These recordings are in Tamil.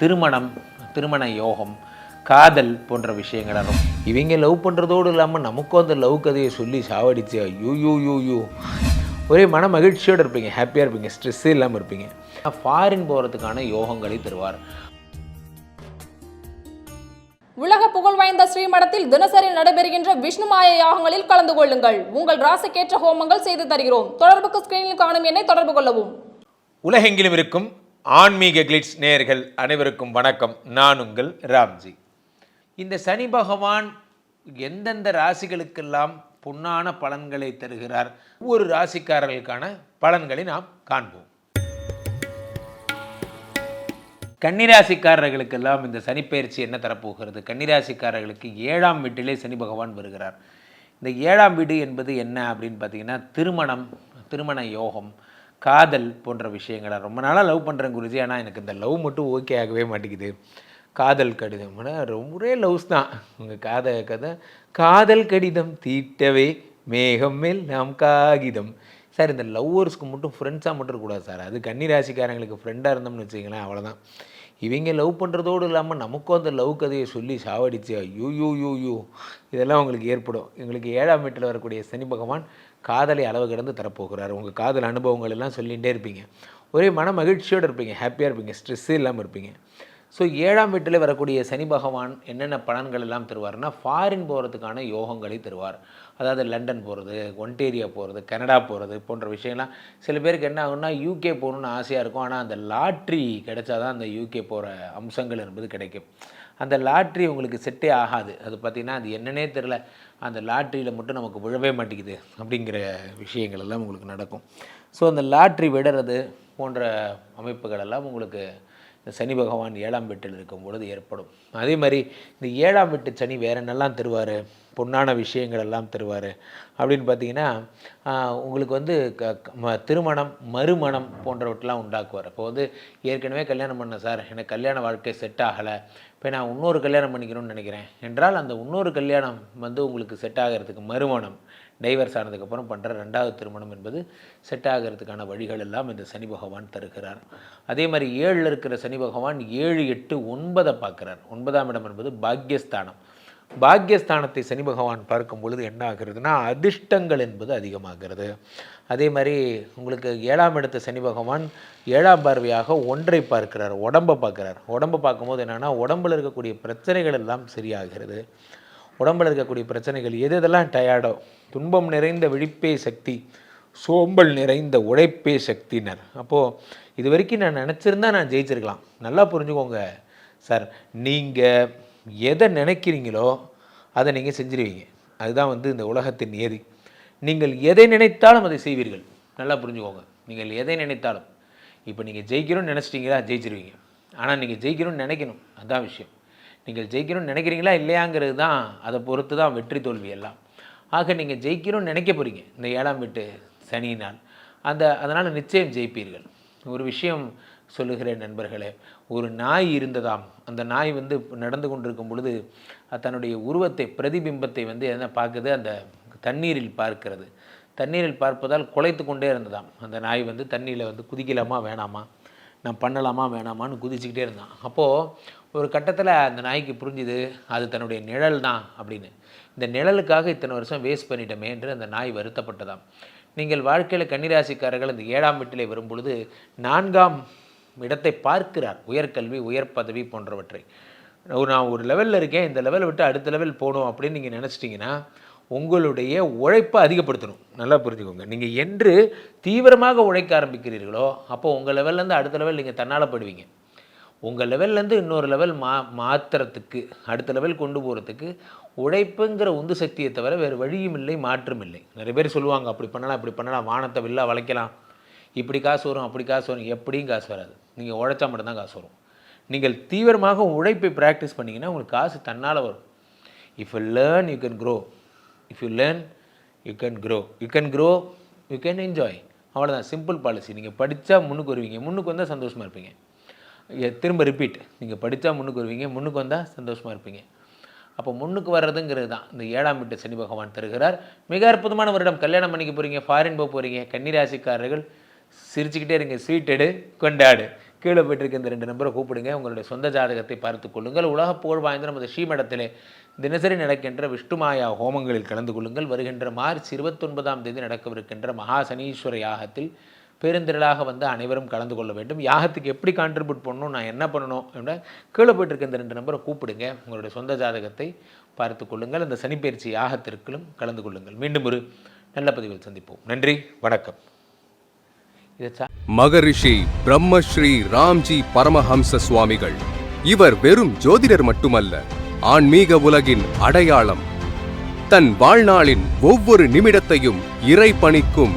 திருமணம் திருமண யோகம் காதல் போன்ற விஷயங்கள் இவங்க லவ் பண்ணுறதோடு இல்லாமல் நமக்கும் அந்த லவ் கதையை சொல்லி சாவடிச்சு யூ யூ யூ யூ ஒரே மன மகிழ்ச்சியோடு இருப்பீங்க ஹாப்பியாக இருப்பீங்க ஸ்ட்ரெஸ்ஸே இல்லாமல் இருப்பீங்க. ஃபாரின் போகிறதுக்கான யோகங்களை தருவார். உலக புகழ் வாய்ந்த ஸ்ரீமடத்தில் தினசரி நடைபெறுகின்ற விஷ்ணுமாய யாகங்களில் கலந்து கொள்ளுங்கள். உங்கள் ராசிக்கேற்ற ஹோமங்கள் செய்து தருகிறோம். தொடர்புக்கு ஸ்கிரீனில் காணும் எண்ணை தொடர்பு கொள்ளவும். உலகெங்கிலும் இருக்கும் ஆன்மீக கிளிட்ஸ் நேயர்கள் அனைவருக்கும் வணக்கம். நான் உங்கள் ராம்ஜி. இந்த சனி பகவான் எந்தெந்த ராசிகளுக்கெல்லாம் பொன்னான பலன்களை தருகிறார்? ஒவ்வொரு ராசிக்காரர்களுக்கான பலன்களை நாம் காண்போம். கன்னிராசிக்காரர்களுக்கெல்லாம் இந்த சனிப்பெயர்ச்சி என்ன தரப்போகிறது? கன்னிராசிக்காரர்களுக்கு ஏழாம் வீட்டிலே சனி பகவான் வருகிறார். இந்த ஏழாம் வீடு என்பது என்ன அப்படின்னு பார்த்தீங்கன்னா திருமணம் திருமண யோகம். காதல் போன்ற விஷயங்களை ரொம்ப நாளாக லவ் பண்ணுறேன் குருஜி. ஆனால் எனக்கு இந்த லவ் மட்டும் ஓகே ஆகவே மாட்டேங்குது. காதல் கடிதம். ரொம்பவே லவ்ஸ் தான். உங்கள் காதல் கதை காதல் கடிதம் தீட்டவே மேகம் மேல் நாம் காகிதம். சார் இந்த லவ்வர்ஸ்க்கு மட்டும் ஃப்ரெண்ட்ஸாக மட்டும் இருக்கக்கூடாது சார். அது கன்னிராசிக்காரங்களுக்கு ஃப்ரெண்டாக இருந்தோம்னு வச்சுங்களேன் அவ்வளோதான் இவங்க லவ் பண்ணுறதோடு இல்லாமல் நமக்கும் அந்த லவ் கதையை சொல்லி சாவடிச்சு யூ யூ யூ யூ இதெல்லாம் உங்களுக்கு ஏற்படும். எங்களுக்கு ஏழாம் வீட்டில் வரக்கூடிய சனி பகவான் காதலை அளவு கடந்து தரப்போகிறார். உங்கள் காதல் அனுபவங்கள் எல்லாம் சொல்லிகிட்டே இருப்பீங்க. ஒரே மன மகிழ்ச்சியோடு இருப்பீங்க. ஹாப்பியாக இருப்பீங்க. ஸ்ட்ரெஸ்ஸே இல்லாமல் இருப்பீங்க. ஸோ ஏழாம் வீட்டில் வரக்கூடிய சனி பகவான் என்னென்ன பலன்கள் எல்லாம் தருவார்னா ஃபாரின் போகிறதுக்கான யோகங்களை தருவார். அதாவது லண்டன் போகிறது ஒன்டேரியா போகிறது கனடா போகிறது போன்ற விஷயம்லாம் சில பேருக்கு என்ன ஆகுன்னா யூகே போகணுன்னு ஆசையாக இருக்கும். ஆனால் அந்த லாட்ரி கிடைச்சா தான் அந்த யூகே போகிற அம்சங்கள் என்பது கிடைக்கும். அந்த லாட்ரி உங்களுக்கு செட்டே ஆகாது. அது பார்த்திங்கன்னா அது என்னன்னே தெரில அந்த லாட்ரியில் மட்டும் நமக்கு விழவே மாட்டேங்குது அப்படிங்கிற விஷயங்கள் எல்லாம் உங்களுக்கு நடக்கும். ஸோ அந்த லாட்ரி விடுறது போன்ற அமைப்புகள் எல்லாம் உங்களுக்கு சனி பகவான் ஏழாம் வீட்டில் இருக்கும் பொழுது ஏற்படும். அதே மாதிரி இந்த ஏழாம் வீட்டு சனி வேற என்னெல்லாம் தருவார்? பொன்னான விஷயங்கள் எல்லாம் தருவார். அப்படின்னு பார்த்தீங்கன்னா உங்களுக்கு வந்து க ம- திருமணம் மறுமணம் போன்றவற்றெலாம் உண்டாக்குவார். இப்போ வந்து ஏற்கனவே கல்யாணம் பண்ண சார். எனக்கு கல்யாண வாழ்க்கை செட் ஆகலை. இப்போ நான் இன்னொரு கல்யாணம் பண்ணிக்கணும்னு நினைக்கிறேன். என்றால் அந்த இன்னொரு கல்யாணம் வந்து உங்களுக்கு செட் ஆகிறதுக்கு மறுமணம். டைவர்ஸ் ஆனதுக்கப்புறம் பண்ணுற ரெண்டாவது திருமணம் என்பது செட் ஆகிறதுக்கான வழிகள் எல்லாம் இந்த சனி பகவான் தருகிறார். அதே மாதிரி ஏழில் இருக்கிற சனி பகவான் ஏழு எட்டு ஒன்பதை பார்க்குறார். ஒன்பதாம் இடம் என்பது பாக்யஸ்தானம். பாக்யஸ்தானத்தை சனி பகவான் பார்க்கும் பொழுது என்ன ஆகிறதுனா அதிர்ஷ்டங்கள் என்பது அதிகமாகிறது. அதே மாதிரி உங்களுக்கு ஏழாம் இடத்து சனி பகவான் ஏழாம் பார்வையாக ஒன்றை பார்க்கிறார் உடம்பை பார்க்குறார். உடம்பை பார்க்கும்போது என்னென்னா உடம்பில் இருக்கக்கூடிய பிரச்சனைகள் எல்லாம் சரியாகிறது. உடம்பில் இருக்கக்கூடிய பிரச்சனைகள் எது எதெல்லாம் டயர்டோ துன்பம் நிறைந்த விழிப்பே சக்தி சோம்பல் நிறைந்த உழைப்பே சக்தினர் அப்போது இது வரைக்கும் நான் நினச்சிருந்தா நான் ஜெயிச்சிருக்கலாம். நல்லா புரிஞ்சுக்கோங்க. சார் நீங்கள் எதை நினைக்கிறீங்களோ அதை நீங்கள் செஞ்சிருவீங்க. அதுதான் வந்து இந்த உலகத்தின் நியதி நீங்கள் எதை நினைத்தாலும் அதை செய்வீர்கள். நல்லா புரிஞ்சுக்கோங்க. நீங்கள் எதை நினைத்தாலும். இப்போ நீங்கள் ஜெயிக்கணும்னு நினச்சிட்டிங்களா ஜெயிச்சிருவீங்க. ஆனால் நீங்கள் ஜெயிக்கணும்னு நினைக்கணும். அதுதான் விஷயம். நீங்கள் ஜெயிக்கணும்னு நினைக்கிறீங்களா இல்லையாங்கிறது தான் அதை பொறுத்து தான் வெற்றி தோல்வி எல்லாம். ஆக நீங்கள் ஜெயிக்கணும்னு நினைக்க போகிறீங்க இந்த ஏழாம் வீட்டு சனியினால். அந்த அதனால் நிச்சயம் ஜெயிப்பீர்கள். ஒரு விஷயம் சொல்லுகிறேன் நண்பர்களே. ஒரு நாய் இருந்ததாம். அந்த நாய் வந்து நடந்து கொண்டிருக்கும் பொழுது தன்னுடைய உருவத்தை பிரதிபிம்பத்தை வந்து என்ன பார்க்குது? அந்த தண்ணீரில் பார்க்கிறது. தண்ணீரில் பார்ப்பதால் குலைத்து கொண்டே இருந்ததாம். அந்த நாய் வந்து தண்ணியில் வந்து குதிக்கலாமா வேணாமா? நான் பண்ணலாமா வேணாமான்னு குதிச்சுக்கிட்டே இருந்தான். அப்போது ஒரு கட்டத்தில் அந்த நாய்க்கு புரிஞ்சுது அது தன்னுடைய நிழல் தான் அப்படின்னு. இந்த நிழலுக்காக இத்தனை வருஷம் வேஸ்ட் பண்ணிட்டோமே என்று அந்த நாய் வருத்தப்பட்டதாம். நீங்கள் வாழ்க்கையில் கன்னிராசிக்காரர்கள் இந்த ஏழாம் வீட்டிலே வரும் பொழுது நான்காம் இடத்தை பார்க்கிறார் உயர்கல்வி உயர் பதவி போன்றவற்றை. ஒரு நான் ஒரு லெவலில் இருக்கேன் இந்த லெவலை விட்டு அடுத்த லெவல் போகணும் அப்படின்னு நீங்கள் நினச்சிட்டிங்கன்னா உங்களுடைய உழைப்பை அதிகப்படுத்தணும். நல்லா புரிஞ்சுக்கோங்க. நீங்கள் என்று தீவிரமாக உழைக்க ஆரம்பிக்கிறீர்களோ அப்போ உங்கள் லெவல்லேருந்து அடுத்த லெவல் நீங்கள் தன்னால் படுவீங்க உங்கள் லெவல்லேருந்து இன்னொரு லெவல் மா மாற்றுறதுக்கு அடுத்த லெவல் கொண்டு போகிறதுக்கு உழைப்புங்கிற உந்து சக்தியை தவிர வேறு வழியும் இல்லை மாற்றும் இல்லை. நிறைய பேர் சொல்லுவாங்க அப்படி பண்ணலாம் இப்படி பண்ணலாம் வானத்தை வில்லா வளைக்கலாம். இப்படி காசு வரும் அப்படி காசு வரும். எப்படியும் காசு வராது. நீங்கள் உழைச்சா மட்டும்தான் காசு வரும். நீங்கள் தீவிரமாக உழைப்பை ப்ராக்டிஸ் பண்ணிங்கன்னா உங்களுக்கு காசு தன்னால் வரும். If you learn you can grow if you learn you can grow you can grow you can enjoy அவ்வளோதான் சிம்பிள் பாலிசி நீங்கள் படித்தா முன்னுக்கு வருவீங்க. முன்னுக்கு வந்தால் சந்தோஷமாக இருப்பீங்க. திரும்ப ரிப்பீட் நீங்கள் படித்தா முன்னுக்கு வருவீங்க முன்னுக்கு வந்தால் சந்தோஷமாக இருப்பீங்க. அப்போ முன்னுக்கு வர்றதுங்கிறது தான். இந்த ஏழாம் வீட்டு சனி பகவான் தருகிறார். மிக அற்புதமான வருடம். கல்யாணம் பண்ணிக்க போகிறீங்க ஃபாரின் போக போகிறீங்க கன்னிராசிக்காரர்கள் சிரிச்சுக்கிட்டே இருங்க ஸ்வீட் எடு கொண்டாடு. கீழே போயிட்டுருக்க இந்த ரெண்டு நம்பரை கூப்பிடுங்க. உங்களுடைய சொந்த ஜாதகத்தை பார்த்து கொள்ளுங்கள். உலக புகழ் வாய்ந்த நமது ஸ்ரீமடத்திலே தினசரி நடக்கின்ற விஷ்ணுமாயா ஹோமங்களில் கலந்து கொள்ளுங்கள். வருகின்ற மார்ச் இருபத்தொன்பதாம் தேதி நடக்கவிருக்கின்ற மகா சனீஸ்வர யாகத்தில் பெருந்திரளாக வந்து அனைவரும் கலந்து கொள்ள வேண்டும். யாகத்துக்கு எப்படி கான்ட்ரிபியூட் பண்ணணும் நான் என்ன பண்ணணும் அப்படின்னா கீழே போயிட்டுருக்க இந்த ரெண்டு நம்பரை கூப்பிடுங்க. உங்களுடைய சொந்த ஜாதகத்தை பார்த்து கொள்ளுங்கள். இந்த சனிப்பயிற்சி யாகத்திற்கும் கலந்து கொள்ளுங்கள். மீண்டும் ஒரு நல்ல பதிவில் சந்திப்போம். நன்றி வணக்கம். மகரிஷி பிரம்மஸ்ரீ ராம்ஜி பரமஹம்ச சுவாமிகள். இவர் வெறும் ஜோதிடர் மட்டுமல்ல ஆன்மீக உலகின் அடையாளம். தன் வாழ்நாளின் ஒவ்வொரு நிமிடத்தையும் இறை பணிக்கும்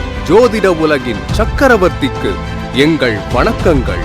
ஜோதிட உலகின் சக்கரவர்த்திக்கு எங்கள் வணக்கங்கள்.